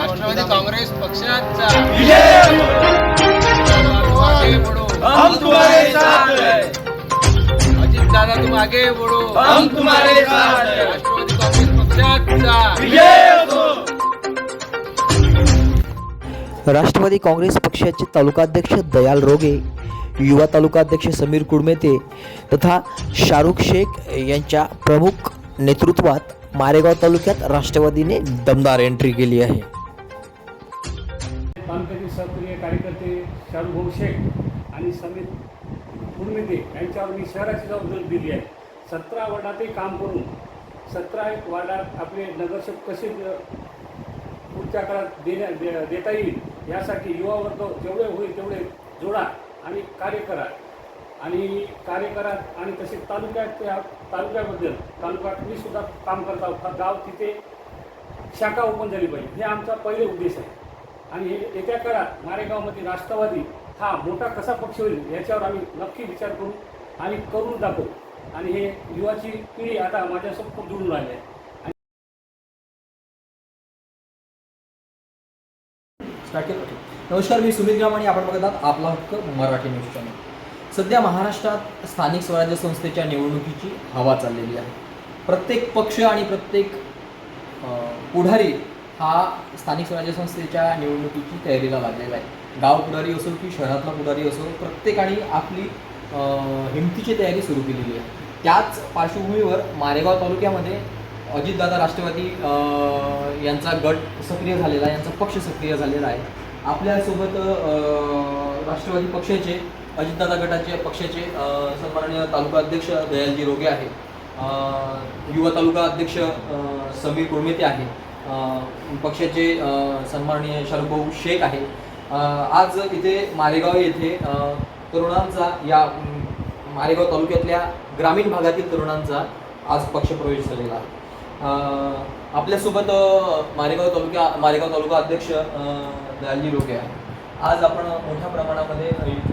राष्ट्रवादी काँग्रेस पक्षाचा हम तुम्हारे साथ हैं। अजित दादा तुम आगे बढ़ो हम तुम्हारे साथ हैं। राष्ट्रवादी काँग्रेस पक्षाचा। राष्ट्रवादी काँग्रेस पक्षाचे तालुकाध्यक्ष दयाल रोगे युवा तालुकाध्यक्ष समीर कुडमेते तथा शाहरुख शेख यांच्या प्रमुख नेतृत्वात मारेगाव तालुक्यात राष्ट्रवादीने दमदार एंट्री केली आहे. कार्यकर्ते शेख आणि समित कुर्मिदे यांच्यावर मी शहराची जबाबदारी दिली आहे. सतरा वार्डातही काम करून सतरा एक वार्डात आपले नगरसेवक कसे पुढच्या काळात देण्या दे- देता येईल यासाठी युवा वर्ग जेवढे होईल तेवढे जोडा आणि कार्य करा. आणि कार्य करा आणि तसेच तालुक्यात त्या तालुक्याबद्दल तालुक्यात मी सुद्धा काम करत आहोत. गाव तिथे शाखा ओपन झाली पाहिजे. हे आमचा पहिले उद्देश आहे. आणि हे येत्या काळात मारेगावमध्ये राष्ट्रवादी हा मोठा कसा पक्ष होईल याच्यावर आम्ही नक्की विचार करू आणि करून दाखवू. आणि हे युवाची पिढी आता माझ्यासोबत खूप जुळून राहिली आहे. नमस्कार मी सुमित ग्राम आणि आपण बघत आहात आपला हक्क मराठी न्यूज चॅनल सध्या महाराष्ट्रात स्थानिक स्वराज्य संस्थेच्या निवडणुकीची हवा चाललेली आहे. प्रत्येक पक्ष आणि प्रत्येक पुढारी हा स्थानिक स्वराज्य संस्थेच्या निवडणुकीची तयारीला लागलेला आहे. गाव पुढारी असो की शहरातला पुढारी असो प्रत्येकाने आपली हिमतीची तयारी सुरू केलेली आहे. त्याच पार्श्वभूमीवर मारेगाव तालुक्यामध्ये अजितदादा राष्ट्रवादी यांचा गट सक्रिय झालेला आहे यांचा पक्ष सक्रिय झालेला आहे. आपल्यासोबत राष्ट्रवादी पक्षाचे अजितदादा गटाचे पक्षाचे सन्माननीय तालुका अध्यक्ष दयालजी रोगे आहे युवा तालुका अध्यक्ष समीर कुळमेते आहे पक्षाचे सन्माननीय शाहरुखभाऊ शेख आहे आज इथे मारेगाव येथे तरुणांचा या मालेगाव मारेगाव तालुक्यातल्या ग्रामीण भागातील तरुणांचा आज पक्षप्रवेश झालेला आहे. आपल्यासोबत मालेगाव मारेगाव तालुक्या मारेगाव तालुका अध्यक्ष दयालजी लोके आहे आज आपण मोठ्या प्रमाणामध्ये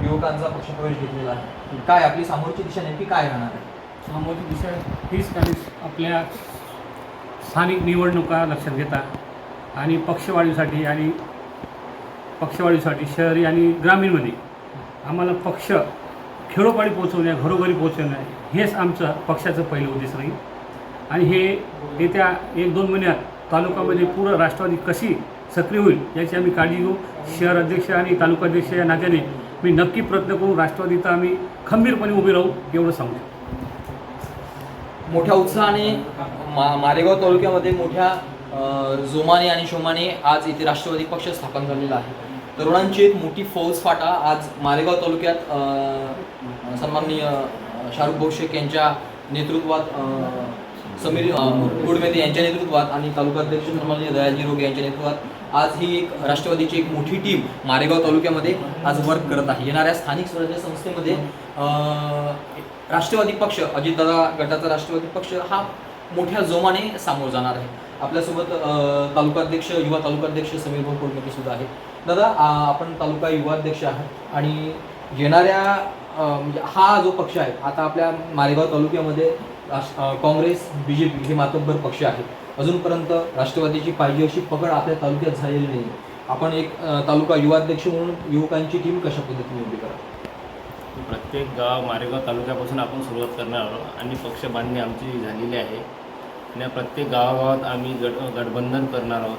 युवकांचा पक्षप्रवेश घेतलेला आहे. काय आपली समोरची दिशा नेमकी काय राहणार आहे? समोरची दिशा हीच आपल्या स्थानिक निवडणुका लक्षात घेता आणि पक्षवाढीसाठी आणि पक्षवाढीसाठी शहरी आणि ग्रामीणमध्ये आम्हाला पक्ष खेडोपाडी पोहोचवण्या घरोघरी पोहोचवण्या हेच आमचं पक्षाचं पहिलं उद्देश राहील. आणि हे येत्या एक दोन महिन्यात तालुकामध्ये पूर्ण राष्ट्रवादी कशी सक्रिय होईल याची आम्ही काळजी घेऊ. शहर अध्यक्ष आणि तालुका अध्यक्ष या नात्याने मी नक्की प्रयत्न करून राष्ट्रवादीचा आम्ही खंबीरपणे उभे राहू एवढं सांगू मोठ्या उत्साहाने मा मारेगाव तालुक्यामध्ये मोठ्या जोमाने आणि शोमाने आज इथे राष्ट्रवादी पक्ष स्थापन झालेला आहे. तरुणांची एक मोठी फौज फाटा आज मारेगाव तालुक्यात सन्माननीय शाहरुख भाऊ शेख यांच्या नेतृत्वात समीर अं, यांच्या नेतृत्वात आणि तालुकाध्यक्ष धर्माजी दयाजी रोगे यांच्या नेतृत्वात आज ही एक राष्ट्रवादीची एक मोठी टीम मारेगाव तालुक्यामध्ये आज वर्क करत आहे. येणाऱ्या स्थानिक स्वराज्य संस्थेमध्ये राष्ट्रवादी पक्ष अजितदादा गटाचा राष्ट्रवादी पक्ष हा मोठ्या जोमाने सामोर जाणार आहे. आपल्यासोबत तालुका तालुकाध्यक्ष युवा तालुकाध्यक्ष समीर भाऊ कोडमेटे सुद्धा आहे दादा आपण तालुका युवा अध्यक्ष आहात आणि येणाऱ्या म्हणजे हा जो पक्ष आहे आता आपल्या मारेगाव तालुक्यामध्ये राष्ट्र- काँग्रेस बी जे पी हे मातब्बर पक्ष आहे अजूनपर्यंत राष्ट्रवादीची पाहिजे अशी पकड आपल्या तालुक्यात झालेली नाही आपण एक तालुका युवाध्यक्ष म्हणून युवकांची टीम कशा पद्धतीने उभी करा प्रत्येक गाव मारेगाव तालुक्यापासून आपण सुरुवात करणार आहोत. आणि पक्ष बांधणी आमची झालेली आहे. आणि या प्रत्येक गावागावात आम्ही गट गठबंधन करणार आहोत.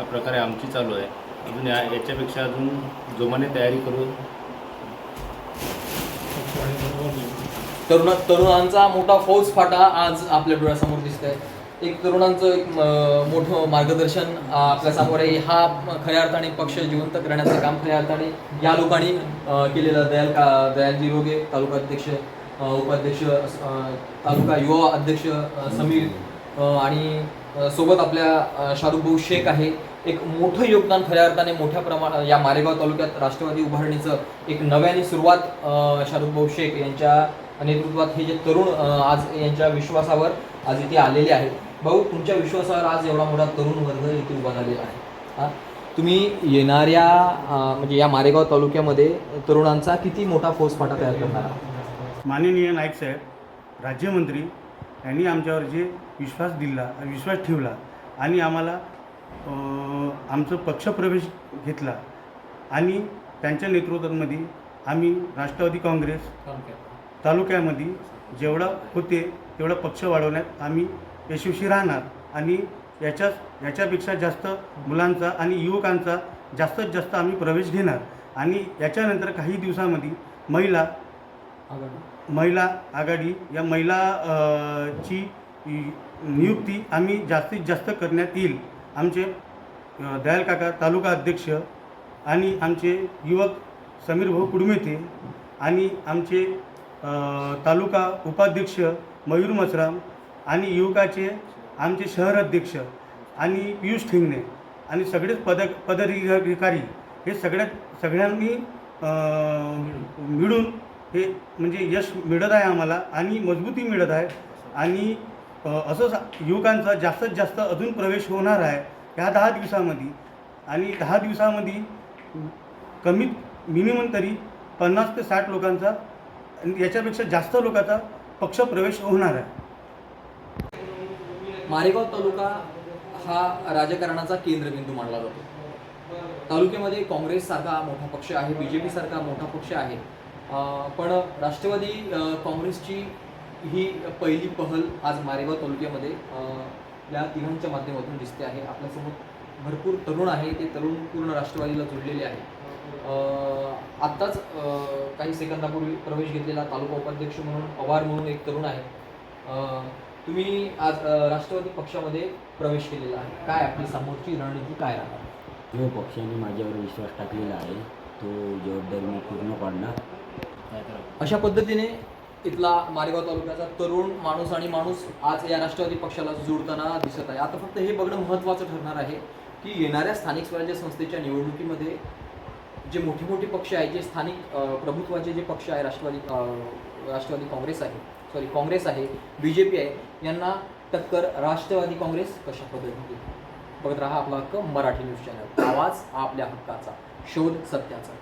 या प्रकारे आमची चालू आहे. अजून या याच्यापेक्षा अजून जोमाने तयारी करून तरुण तरुणांचा मोठा फौज फाटा आज आपल्या डोळ्यासमोर दिसत आहे एक तरुणांचं एक मोठं मार्गदर्शन आपल्यासमोर आहे. हा खऱ्या अर्थाने पक्ष जिवंत करण्याचं काम खऱ्या अर्थाने या लोकांनी केलेलं दयाल का दयालजी रोगे तालुका अध्यक्ष उपाध्यक्ष तालुका युवा अध्यक्ष समीर आणि सोबत आपल्या शाहरुख भाऊ शेख आहे. एक मोठं योगदान खऱ्या अर्थाने मोठ्या प्रमाणात या मारेगाव तालुक्यात राष्ट्रवादी उभारणीचं एक नव्याने सुरुवात शाहरुख भाऊ शेख यांच्या नेतृत्वात हे जे तरुण आज यांच्या विश्वासावर आज इथे आलेले आहेत. भाऊ तुमच्या विश्वासावर आज एवढा मोठा तरुण वर्ग इथे उभा झालेला आहे. हा? तुम्ही येणाऱ्या म्हणजे या मारेगाव तालुक्यामध्ये तरुणांचा किती मोठा फौजफाटा तयार करणार माननीय नाईक साहेब राज्यमंत्री यांनी आमच्यावर जे विश्वास दिला विश्वास ठेवला आणि आम्हाला आमचं पक्षप्रवेश घेतला आणि त्यांच्या नेतृत्वामध्ये आम्ही राष्ट्रवादी काँग्रेस तालुक्यामध्ये जेवढा होते तेवढा पक्ष वाढवण्यात आम्ही यशस्वी राहणार. आणि याच्या याच्यापेक्षा जास्त मुलांचा आणि युवकांचा जास्तीत जास्त आम्ही प्रवेश घेणार. आणि याच्यानंतर काही दिवसामध्ये महिला महिला आघाडी या महिला ची नियुक्ती आम्ही जास्तीत जास्त करण्यात येईल. आमचे दयाल काका तालुका अध्यक्ष आणि आमचे युवक समीर भाऊ कुडमेते आणि आमचे तालुका उपाध्यक्ष मयूर मसराम आणि युवकाचे आमचे शहर अध्यक्ष आणि पियुष ठिंगणे आणि सगळेच पद पदाधिकारी हे सगळ्यात सगळ्यांनी मिळून हे म्हणजे यश मिळत आहे आम्हाला आणि मजबूती मिळत आहे आणि असंच असं सा- युवकांचा जास्तीत जास्त अजून प्रवेश होणार आहे ह्या दहा दिवसामध्ये आणि दहा दिवसामध्ये कमीत मिनिमम तरी पन्नास ते साठ लोकांचा आणि याच्यापेक्षा जास्त लोकांचा पक्ष प्रवेश होणार आहे. मारेगाव तालुका हा राजकारणाचा केंद्रबिंदू मानला जातो. तालुक्यामध्ये काँग्रेस सारखा मोठा पक्ष आहे बी जे पी सारखा मोठा पक्ष आहे. पण राष्ट्रवादी काँग्रेसची ही पहिली पहल आज मारेगाव तालुक्यामध्ये या तिघांच्या माध्यमातून दिसते आहे. आपल्यासमोर भरपूर तरुण आहे ते तरुण पूर्ण राष्ट्रवादीला जुळलेले आहे आत्ताच काही सेकंदापूर्वी प्रवेश घेतलेला तालुका उपाध्यक्ष म्हणून पवार म्हणून एक तरुण आहे. तुम्ही आज राष्ट्रवादी पक्षामध्ये प्रवेश केलेला आहे. काय आपली समोरची रणनीती काय राहणार? जो पक्षाने माझ्यावर विश्वास टाकलेला आहे तो जबाबदारी मी पूर्ण पाडणार. अशा पद्धतीने इथला मारेगाव तालुक्याचा तरुण माणूस आणि माणूस आज या राष्ट्रवादी पक्षाला जोडताना दिसत आहे. आता फक्त हे बघणं महत्त्वाचं ठरणार आहे. की येणाऱ्या स्थानिक स्वराज्य संस्थेच्या निवडणुकीमध्ये जे मोठे मोठे पक्ष आहे जे स्थानिक प्रभुत्वाचे जे पक्ष आहे राष्ट्रवादी राष्ट्रवादी काँग्रेस आहे सॉरी काँग्रेस आहे बी जे पी आहे यांना टक्कर राष्ट्रवादी काँग्रेस कशा पद्धतीने बघत राहा आपला हक्क मराठी न्यूज चॅनल. आवाज आपल्या हक्काचा शोध सत्याचा.